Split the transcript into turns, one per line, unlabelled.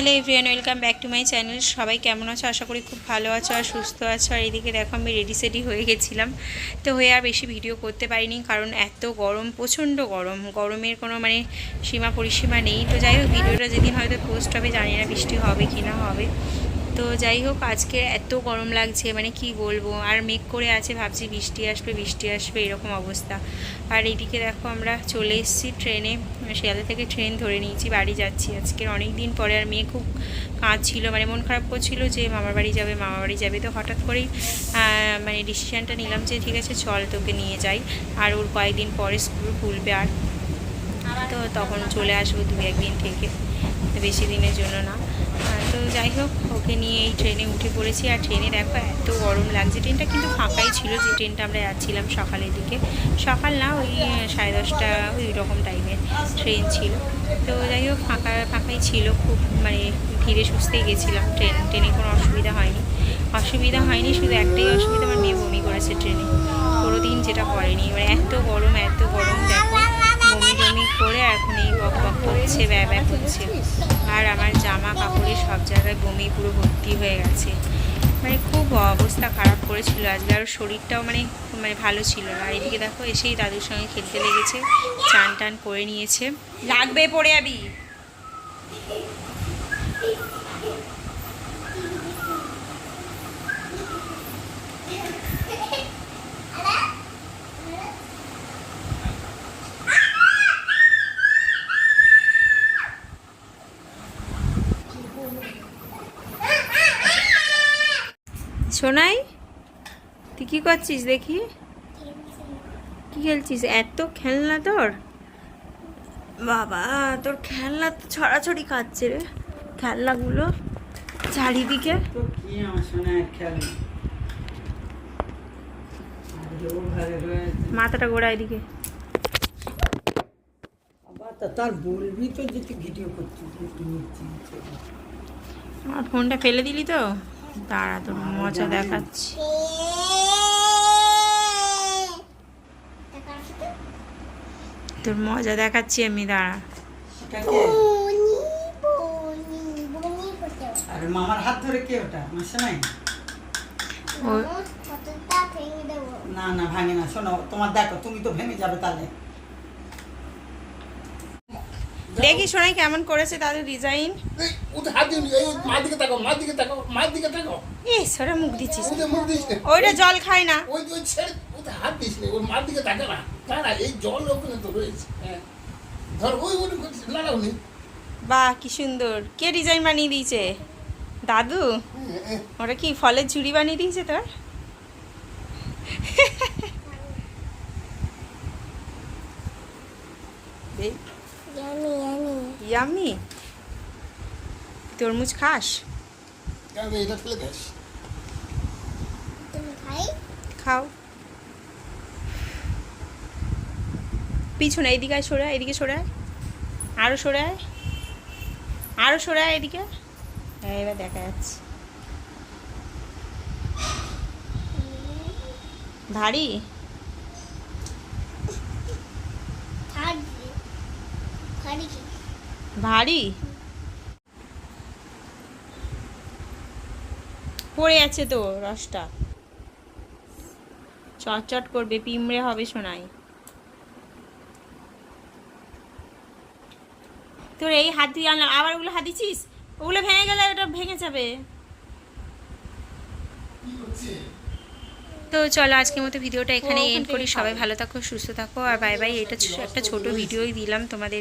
Hello everyone welcome back to my channel. সবাই কেমন আছো? আশা করি খুব ভালো আছো আর সুস্থ আছো। আর এদিকে দেখো, আমি রেডি সেডি হয়ে গেছিলাম। তো হয়ে আর বেশি ভিডিও করতে পারিনি কারণ এত গরম, প্রচণ্ড গরম। গরমের কোনো মানে সীমা, পরিসীমা নেই। তো যাই হোক ভিডিওটা যেদিন হয়তো পোস্ট হবে জানি না বৃষ্টি হবে কি না হবে। তো যাই হোক, আজকে এত গরম লাগছে মানে কি বলব? আর মেঘ করে আছে, ভাবছি বৃষ্টি আসবে বৃষ্টি আসবে, এরকম অবস্থা। আর এইদিকে দেখো, আমরা চলে এসেছি ট্রেনে, শিয়ালদা থেকে ট্রেন ধরে নিয়েছি, বাড়ি যাচ্ছি আজকের অনেক দিন পরে আর মেয়ে খুব কাঁদছিল মানে মন খারাপ করছিল যে মামার বাড়ি যাবে, মামার বাড়ি যাবে। তো হঠাৎ করেই মানে ডিসিশানটা নিলাম যে ঠিক আছে, চল তোকে নিয়ে যাই। আর ওর কয়েকদিন পরে স্কুল খুলবে আর। তো তখন চলে আসব দু একদিন থেকে, বেশি দিনের জন্য না। তো যাই হোক, ওকে নিয়ে এই ট্রেনে উঠে পড়েছি। আর ট্রেনে দেখো, এত গরম লাগছে। ট্রেনটা কিন্তু ফাঁকাই ছিল যে ট্রেনটা আমরা যাচ্ছিলাম সকালের দিকে। সকাল না, ওই সাড়ে দশটা, ওই রকম টাইমের ট্রেন ছিল। তো যাই হোক, ফাঁকা, ফাঁকাই ছিল খুব মানে ধীরে সুস্থেই গেছিলাম ট্রেন ট্রেনে কোনো অসুবিধা হয়নি। অসুবিধা হয়নি, শুধু একটাই অসুবিধা, আমার মেয়ে বমি করেছে ট্রেনে কোনো দিন যেটা করেনি। মানে এত গরম এত গরম, দেখো বমি টমি করে এখন এই বক বক করছে ব্যয় ব্যয় করছে আর আমার জামা কাপড়ে সব জায়গায় বমি পুরো ভর্তি হয়ে গেছে। মানে খুব অবস্থা খারাপ করেছিল। আজকে আর শরীরটাও মানে মানে ভালো ছিল না। এদিকে দেখো, এসেই দাদুর সঙ্গে খেলতে লেগেছে। চান টান করে নিয়েছে। লাগবে পড়ে যাবি সোনাই তুই কি করছিস দেখি? কি খেলছিস? এত খেলনা তোর? বাবা তোর খেলনা তো ছড়াছড়ি খাচ্ছে রে। খেলনাগুলো চারিদিকে। মাথাটা গোড়া এদিকে।
তার বলবি তো যে তুই ভিডিও করছিস
আমার ফোনটা ফেলে দিলি তো? দাঁড়া তোর মজা দেখাচ্ছি। তোর মজা দেখাচ্ছি আমি দাঁড়া।
মামার হাত ধরে কে ওটা? আমার শোনাই
ও
না না ভাঙে না। শোনো তোমার দেখো তুমি তো ভেঙে যাবে তাহলে।
দেখি সোনাই কেমন করেছে তাদের ডিজাইন
এই,
সরে মুখ দিচ্ছিস। ওইটা জল খায় না।
ওর হ্যাঁ।
বাহ কি সুন্দর। কে ডিজাইন বানিয়ে দিয়েছে? দাদু?
হ্যাঁ, হ্যাঁ।
ওটা কি ফলের ঝুড়ি বানিয়ে দিয়েছে তোর? ইয়ামি তরমুজ খাস? খাও। পিছনে এইদিকে সরে এদিকে সরে। আরও সরে আয়। আরও সরে এদিকে। হ্যাঁ এবার দেখা যাচ্ছে। ভারী? ভারী। পড়ে যাচ্ছে তো রসটা। চটচট করবে পিমড়ে হবে শোনাই তোর এই হাত দিয়ে আনলাম আবার ওগুলো হাত দিচ্ছিস? ওগুলো ভেঙে গেলে ওটা ভেঙে যাবে। তো চলো আজকের মতো ভিডিওটা এখানে এন্ড করি। সবাই ভালো থাকো সুস্থ থাকো আর বাই বাই। এটা একটা ছোট ভিডিওই দিলাম তোমাদের